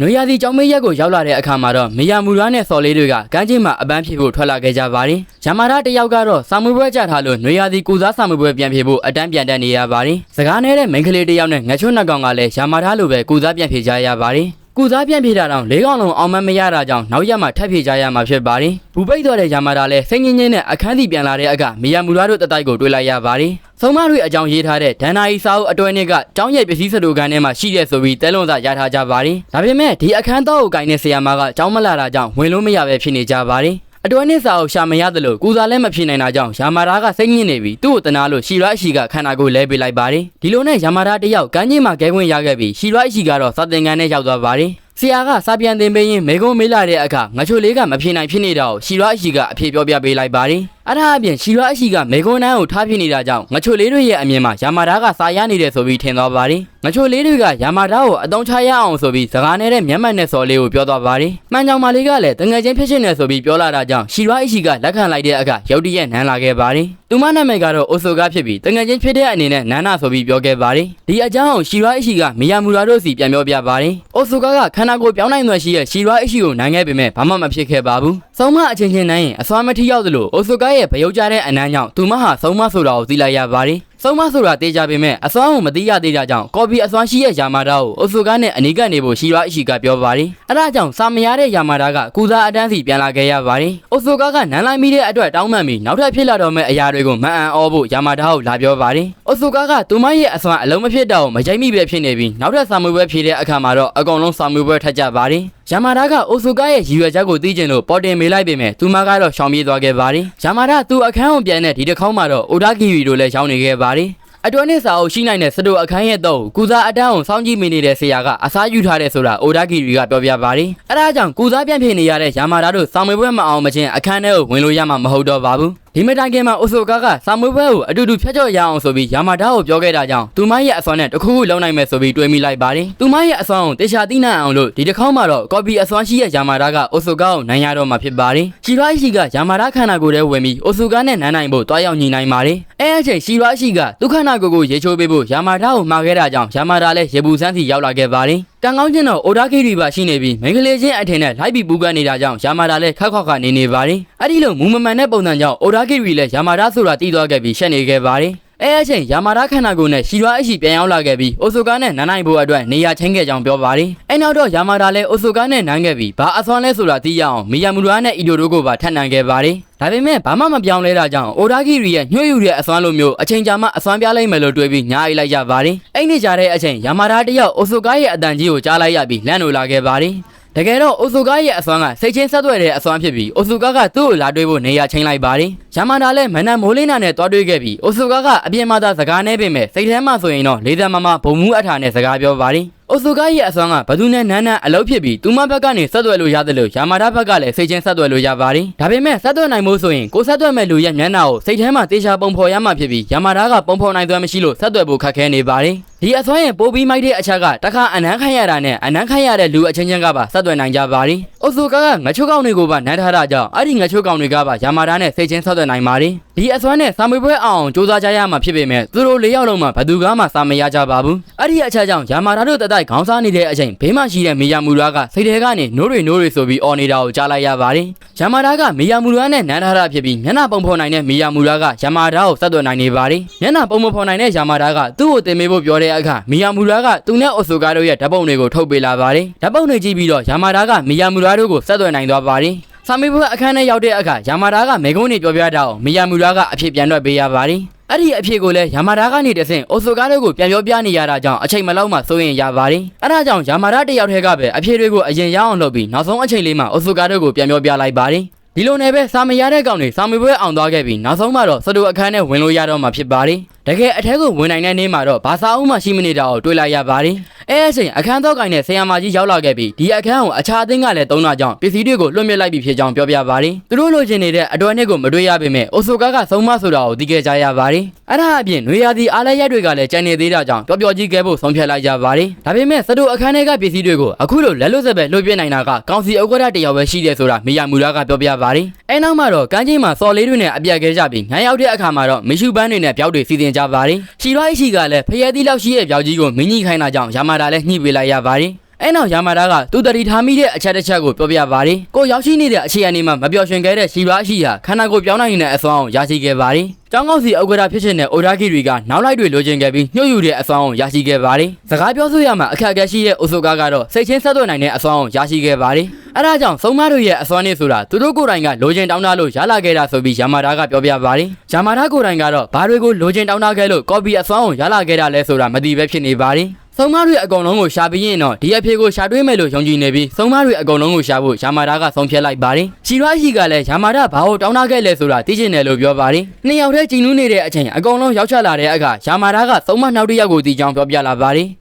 နွေရာသီကျောင်းမေးရက်ကိုရောက်လာတဲ့အခါမှာတော့မီယာမူရာနဲ့စော်လေးတွေကကမ်းခြေမှာအပန်းဖြေဖို့ထွက်လာခဲ့ကြပါတယ်။ဂျမာရာတစ်ယောက်ကတော့စာမွေးပွဲကြထားလို့နွေရာသီကူစားစာမွေးပွဲပြန်ဖြေဖို့အတန်းပြန်တက်နေရပါတယ်။စကားနေတဲ့မိန်းကလေးတစ်ယောက်နဲ့ငချွတ်နှစ်ကောင်ကလည်းဂျမာရာလိုပဲကူစားပြန်ဖြေကြရပါတယ်။ကူစားပြန်ပြေးတာတော့လေးကောင်လုံးအောင်မမရတာကြောင့်နောက်ရက်မှာထပ်ပြေးကြရမှာဖြစ်ပါတယ်။ဘူပိတ်တော်တဲ့ယာမာတာလည်းစိတ်ငင်းငင်းနဲ့အခန်းစီပြန်လာတဲ့အခါမီယာမူရာတို့တတိုက်ကိုတွေ့လိုက်ရပါတယ်။ ဆုံးမတွေအကြောင်းရေးထားတဲ့ဒန်နာရီစာအုပ်အတွဲနှစ်ကကျောင်းရဲ့ပစ္စည်းစတိုကန်ထဲမှာရှိတဲ့ဆိုပြီးတဲလွန်စာရထားကြပါတယ်။ဒါပေမဲ့ဒီအခန်းတော့ကိုကိုင်းတဲ့ဆီယာမာကကျောင်းမလာတာကြောင့်ဝင်လို့မရပဲဖြစ်နေကြပါတယ်။အတွဲနှစ်စာအုပ်ရှာမရတယ်လို့ကူစားလည်းမဖြစ်နိုင်တာကြောင့်ယာမာရာကစိတ်ညစ်နေပြီးသူ့ကိုတနာလို့ရှီရွာအရှိကခန္ဓာကိုယ်လဲပေးလိုက်ပါတယ်ဒီလိုနဲ့ယာမာရာတယောက်ကမ်းကြီးမှာကဲခွင့်ရခဲ့ပြီးရှီရွာအရှိကတော့စာသင်ခန်းထဲရောက်သွားပါတယ်ဆရာကစာပြန်သင်ပေးရင်မေကုန်းမေးလာတဲ့အခါငချိုလေးကမဖြေနိုင်ဖြစ်နေတာကိုရှီရွာအရှိကအဖြေပြောပြပေးလိုက်ပါတယ် အဲ့ဒါအပြင်ရှီရွာအရှိကမေကုန်းနန်းကိုထားဖြစ်နေတာကြောင့်ငချိုလေးတွေရဲ့အမြင်မှာယာမာရာကစာရနေတယ်ဆိုပြီးထင်သွားပါတယ်ငချိုလေးတွေကယာမာရာကိုအတုံးချရအောင်ဆိုပြီးစကားနဲ့တဲ့မျက်မှန်နဲ့စော်လေးကိုပြောသွားပါတယ်မှန်ကြောင်မလေးကလည်းတငယ်ချင်းဖြစ်ရှင်နေဆိုပြီးပြောလာတာကြောင့်ရှီရွာအရှိကလက်ခံလိုက်တဲ့အခါရုတ်တရက်နန်းလာခဲ့ပါတယ်သူမနာမည်ကတော့အိုဆိုကဖြစ်ပြီးတငယ်ချင်းဖြစ်တဲ့အနေနဲ့နန်းနာဆိုပြီးပြောခဲ့ပါတယ်ဒီအကြောင်းကိုရှီရွာအရှိကမီယာမူရာတို့စီပြန်ပြောပြပါတယ်အိုဆိုကကခန္ဓာကိုယ်ပြောင်းနိုင်သွယ်ရှိတဲ့ရှီရွာအရှိကိုနိုင်ခဲ့ပေမဲ့ဘာမှမဖြစ်ခဲ့ပါဘူးဆုံးမအချင်းချင်းနိုင်ရင်အစွမ်းမထီရောက်သလိုအိုဆိုကရဲ့ဗယုတ်ကြတဲ့အနမ်းကြောင့်သူမဟာဆုံးမဆိုတာကိုသိလိုက်ရပါတယ်ဆုံးမဆိုတာတေးကြပေမဲ့အစွမ်းကိုမသိရသေးတာကြောင့်ကော်ပီအစွမ်းရှိရဲ့ယာမာတာကိုအိုဆိုကနေအနီးကနေဖို့ရှီရွာအရှိကပြောပါတယ်အဲဒါကြောင့်စာမရတဲ့ယာမာတာကကူစားအတန်းစီပြန်လာခဲ့ရပါတယ်အိုဆိုကကနန်းလိုက်မိတဲ့အတွက်တောင်းပန်ပြီးနောက်ထပ်ဖြစ်လာတော့မယ့်အရာတွေကိုမအံ့ဩဖို့ယာမာတာကိုလာပြောပါတယ်အိုဆိုကကသူမရဲ့အစွမ်းအလုံးမဖြစ်တော့မရိုက်မိပဲဖြစ်နေပြီးနောက်ထပ်စာမွေးပွဲဖြေတဲ့အခါမှာတော့အကောင်လုံးစာမွေးပွဲထပ်ကြပါတယ် ယမာဒါကအိုဆိုကာရဲ့ရည်ရွယ်ချက်ကိုသိကျင်လို့ပေါ်တင်မေးလိုက်ပေမဲ့သူမကတော့ရှောင်ပြေးသွားခဲ့ပါတယ်။ယမာဒါသူ့အခန်းကိုပြန်တဲ့ဒီတစ်ခေါက်မှာတော့အိုဒါကီရီတို့လည်းရောက်နေခဲ့ပါတယ်။အတွဲနဲ့စာအုပ်ရှိနိုင်တဲ့စတိုအခန်းရဲ့တော့ကူစားအတန်းကိုစောင့်ကြည့်မိနေတဲ့ဆရာကအစားယူထားတယ်ဆိုတာအိုဒါကီရီကပြောပြပါတယ်။အဲဒါကြောင့်ကူစားပြန်ဖြစ်နေရတဲ့ယမာဒါတို့စောင်မွေးပွဲမအောင်မချင်းအခန်းထဲကိုဝင်လို့ရမှာမဟုတ်တော့ပါဘူး။ ဒီမတိုင်ခင်မှာအိုဆိုကာကစာမွေးပွဲကိုအတူတူဖျက်ချော့ရအောင်ဆိုပြီးယာမာဒါကိုပြောခဲ့တာကြောင့်သူမရဲ့အစွမ်းနဲ့တခုခုလုံးနိုင်မယ်ဆိုပြီးတွေးမိလိုက်ပါတယ်။သူမရဲ့အစွမ်းကိုတေချာသိနိုင်အောင်လို့ဒီတစ်ခေါက်မှာတော့ကော်ပီအစွမ်းရှိတဲ့ယာမာဒါကအိုဆိုကာကိုနိုင်ရတော့မှာဖြစ်ပါတယ်။ရှီရွာရှိကယာမာဒါခန္ဓာကိုယ်ထဲဝင်ပြီးအိုဆိုကာနဲ့နန်းနိုင်ဖို့တွားရောက်ညီနိုင်ပါတယ်။အဲအချိန်ရှီရွာရှိကဒုက္ခနာကိုယ်ကိုရေချိုးပေးဖို့ယာမာဒါကိုမှာခဲ့တာကြောင့်ယာမာဒါလည်းရေဘူးစန်းစီရောက်လာခဲ့ပါတယ်။ ကံကောင်းခြင်းတော့အိုဒါခိရီပါရှိနေပြီးမိန်းကလေးချင်းအထင်နဲ့လိုက်ပြီးပူကနေတာကြောင့်ယာမာဒါလည်းခက်ခွက်ခါနေနေပါတယ်။အဲ့ဒီလိုမူမမှန်တဲ့ပုံစံကြောင့်အိုဒါခိရီလည်းယာမာဒါဆိုတာတီးသွားခဲ့ပြီးရှက်နေခဲ့ပါတယ်။ အဲအချိန်ယာမာဒါခန္ဓာကိုယ်နဲ့ရှီရွာအရှိပြန်ရောက်လာခဲ့ပြီးအိုဆိုကာနဲ့နန်းနိုင်ဖို့အတွက်နေရာချင်းခဲ့ကြောင်းပြောပါတယ်။အဲနောက်တော့ယာမာဒါလည်းအိုဆိုကာနဲ့နန်းခဲ့ပြီးဘာအစွမ်းလဲဆိုတာသိရအောင်မီယာမူရာနဲ့အီဒိုတို့ကိုပါထပ်နန်းခဲ့ပါတယ်။ဒါပေမဲ့ဘာမှမပြောင်းလဲတာကြောင့်အိုဒါဂီရီရဲ့ညှို့ယူတဲ့အစွမ်းလိုမျိုးအချိန်ကြာမှအစွမ်းပြလိုက်မယ်လို့တွေးပြီးညားအိလိုက်ကြပါတယ်။အဲ့ဒီကြတဲ့အချိန်ယာမာဒါတယောက်အိုဆိုကာရဲ့အတန်ကြီးကိုကြားလိုက်ရပြီးလန့်လို့လာခဲ့ပါတယ်။ တကယ်တော့အိုဆိုကာရဲ့အစွမ်းကစိတ်ချင်းဆက်သွယ်တဲ့အစွမ်းဖြစ်ပြီးအိုဆိုကာကသူ့ကိုလာတွေးဖို့နေရာချင်းလိုက်ပါတယ်။ယာမာဒါလည်းမနက်မိုးလင်းနာနဲ့တွားတွေးခဲ့ပြီးအိုဆိုကာကအပြင်မှာသာစကားနေပေမဲ့စိတ်ထဲမှာဆိုရင်တော့လေးသက်မမဘုံမူအထာနဲ့စကားပြောပါတယ်။အိုဆိုကာရဲ့အစွမ်းကဘသူနဲ့နန်းနန်းအလုပ်ဖြစ်ပြီးသူမဘက်ကနေဆက်သွယ်လို့ရတယ်လို့ယာမာဒါဘက်ကလည်းစိတ်ချင်းဆက်သွယ်လို့ရပါတယ်။ဒါပေမဲ့ဆက်သွယ်နိုင်ဖို့ဆိုရင်ကိုဆက်သွယ်မဲ့လူရဲ့မျက်နှာကိုစိတ်ထဲမှာတေချာပုံဖော်ရမှဖြစ်ပြီးယာမာဒါကပုံဖော်နိုင်သွဲမရှိလို့ဆက်သွယ်ဖို့ခက်ခဲနေပါတယ်။ဒီအစွမ်းရင်ပိုးပြီးမိုက်တဲ့အချက်ကတခါအနန်းခိုင်းရတာနဲ့အနန်းခိုင်းရတဲ့လူအချင်းချင်းကပါဆက်သွယ်နိုင်ကြပါတယ်။အိုဆိုကာကငချိုးကောင်တွေကိုပါနန်းထားတာကြောင့်အဲ့ဒီငချိုးကောင်တွေကပါယာမာဒါနဲ့စိတ်ချင်းဆက်သွယ်နိုင်ပါတယ်။ဒီအစွမ်းနဲ့စာမေးပွဲအောင်စူးစမ်းကြရမှာဖြစ်ပေမဲ့သူတို့လေးယောက်လုံးမှာဘသူကမှစာမရကြပါဘူး။အဲ့ဒီအချက်ကြောင့်ယာမာဒါတို့တတိုက်ခေါင်းစားနေတဲ့အချိန်ဘေးမှာရှိတဲ့မီယာမူရာကစိတ်ထဲကနေနိုးတွေနိုးတွေဆိုပြီးအော်နေတာကိုကြားလိုက်ရပါတယ်။ယာမာဒါကမီယာမူရာနဲ့နန်းထားတာဖြစ်ပြီးမျက်နှာပုံဖော်နိုင်တဲ့မီယာမူရာကယာမာဒါကိုဆက်သွယ်နိုင်နေပါတယ်။မျက်နှာပုံမဖော်နိုင်တဲ့ယာမာဒါကသူ့ကိုတင်မေးဖို့ပြောတဲ့အခါမီယာမူရာကသူနဲ့အိုဆိုကာတို့ရဲ့ဓာတ်ပုံတွေကိုထုတ်ပေးလာပါတယ်။ဓာတ်ပုံတွေကြည့်ပြီးတော့ယာမာဒါကမီယာမူရာတို့ကိုဆက်သွယ်နိုင်သွားပါတယ်။ဆာမီဘွဲအခန်းထဲရောက်တဲ့အခါယာမာဒါကမေကုန်းနေပြောပြတာကိုမီယာမူရာကအဖြစ်ပြန်တော့ပေးရပါတယ်။ အဲ့ဒီအဖြစ်ကိုလည်းယာမာဒါကနေတဆင့်အိုဆိုကာတို့ကိုပြန်ပြောပြနေရတာကြောင့်အချိန်မလောက်မှစိုးရင်ရပါတယ်။အဲ့ဒါကြောင့်ယာမာဒါတယောက်တည်းကပဲအဖြစ်တွေကိုအရင်ရအောင်လုပ်ပြီးနောက်ဆုံးအချိန်လေးမှာအိုဆိုကာတို့ကိုပြန်ပြောပြလိုက်ပါတယ်။ဒီလိုနဲ့ပဲစာမရတဲ့ကောင်တွေစာမေးပွဲအောင်သွားခဲ့ပြီးနောက်ဆုံးမှတော့စတူအခန်းထဲဝင်လို့ရတော့မှာဖြစ်ပါတယ်။တကယ်အထက်ကိုဝင်နိုင်တဲ့နေ့မှာတော့ဘာသာအုပ်မှရှိမနေတာကိုတွေ့လိုက်ရပါတယ်။ အဲအချိန်အခန်းတော့ကိုင်နဲ့ဆရာမကြီးရောက်လာခဲ့ပြီးဒီအခန်းကိုအခြားအသင်းကလည်းသုံးတာကြောင့်ပစ္စည်းတွေကိုလွှတ်မြစ်လိုက်ပြီးဖြစ်ကြောင်းပြောပြပါတယ်။သူတို့လိုချင်နေတဲ့အတွဲနှစ်ကိုမတွေ့ရပေမဲ့အိုဆိုကာကဆုံးမဆိုတာကိုသိခဲ့ကြရပါတယ်။အဲ့ဒါအပြင်နွေရာသီအားလည်းရက်တွေကလည်းကျန်နေသေးတာကြောင့်ပျော်ပျော်ကြီးကဲဖို့ဆုံးဖြတ်လိုက်ကြပါတယ်။ဒါပေမဲ့စတူအခန်းထဲကပစ္စည်းတွေကိုအခုလိုလက်လွတ်စက်ပဲလွှတ်ပြနိုင်တာကကောင်စီဥက္ကဋ္ဌတယောက်ပဲရှိတယ်ဆိုတာမီယာမူရာကပြောပြပါတယ်။အဲနောက်မှာတော့ကမ်းခြေမှာစော်လေးတွေနဲ့အပြတ်ခဲကြပြီးညရောက်တဲ့အခါမှာတော့မီရှူပန်းတွေနဲ့ပြောက်တွေစီစဉ်ကြပါတယ်။ရှီရွိုင်းရှိကလည်းဖျဲသီးလောက်ရှိရဲ့ပြောက်ကြီးကိုမင်းကြီးခိုင်းတာကြောင့်ယာမာတာလည်းညှိပေးလိုက်ရပါတယ်။အဲ့နောက်ယာမာတာကသူတတိထားမိတဲ့အချက်တစ်ချက်ကိုပြောပြပါတယ်ကိုရောက်ရှိနေတဲ့အခြေအနေမှာမပျော်ရွှင်ခဲ့တဲ့ရှီရာရှိဟာခန္ဓာကိုယ်ပြောင်းနိုင်တဲ့အစွမ်းအောင်ရရှိခဲ့ပါတယ်ကျောင်းကောက်စီဥက္ကဋ္ဌဖြစ်ချင်တဲ့အိုဒါဂီတွေကနောက်လိုက်တွေလိုချင်ခဲ့ပြီးညှို့ယူတဲ့အစွမ်းအောင်ရရှိခဲ့ပါတယ်စကားပြောဆိုရမှာအခက်အခဲရှိတဲ့အိုဆိုကာကတော့စိတ်ချင်းဆက်သွယ်နိုင်တဲ့အစွမ်းအောင်ရရှိခဲ့ပါတယ်အဲဒါကြောင့်သုံးမတို့ရဲ့အစွမ်းနဲ့ဆိုတာသူတို့ကိုယ်တိုင်ကလိုချင်တောင်းတလို့ရလာခဲ့တာဆိုပြီးယာမာတာကပြောပြပါတယ်ယာမာတာကိုယ်တိုင်ကတော့ဘာတွေကိုလိုချင်တောင်းတခဲ့လို့ကော်ပီအစွမ်းအောင်ရလာခဲ့တာလဲဆိုတာမသိပဲဖြစ်နေပါတယ် သုံးမတွေအကုန်လုံးကိုရှာပြီးရင်တော့ဒီအဖြေကိုရှာတွေးမယ်လို့ယုံကြည်နေပြီးသုံးမတွေအကုန်လုံးကိုရှာဖို့ယာမာတာကဆုံးဖြတ်လိုက်ပါတယ်။ရှီရွာရှိကလည်းယာမာတာဘာလို့တောင်းတခဲ့လဲဆိုတာသိချင်တယ်လို့ပြောပါတယ်။နှစ်ယောက်တည်းကြည်နူးနေတဲ့အချိန်အကုန်လုံးရောက်ချလာတဲ့အခါယာမာတာကသုံးမနောက်တစ်ယောက်ကိုတီချောင်းပြောပြလာပါတယ်။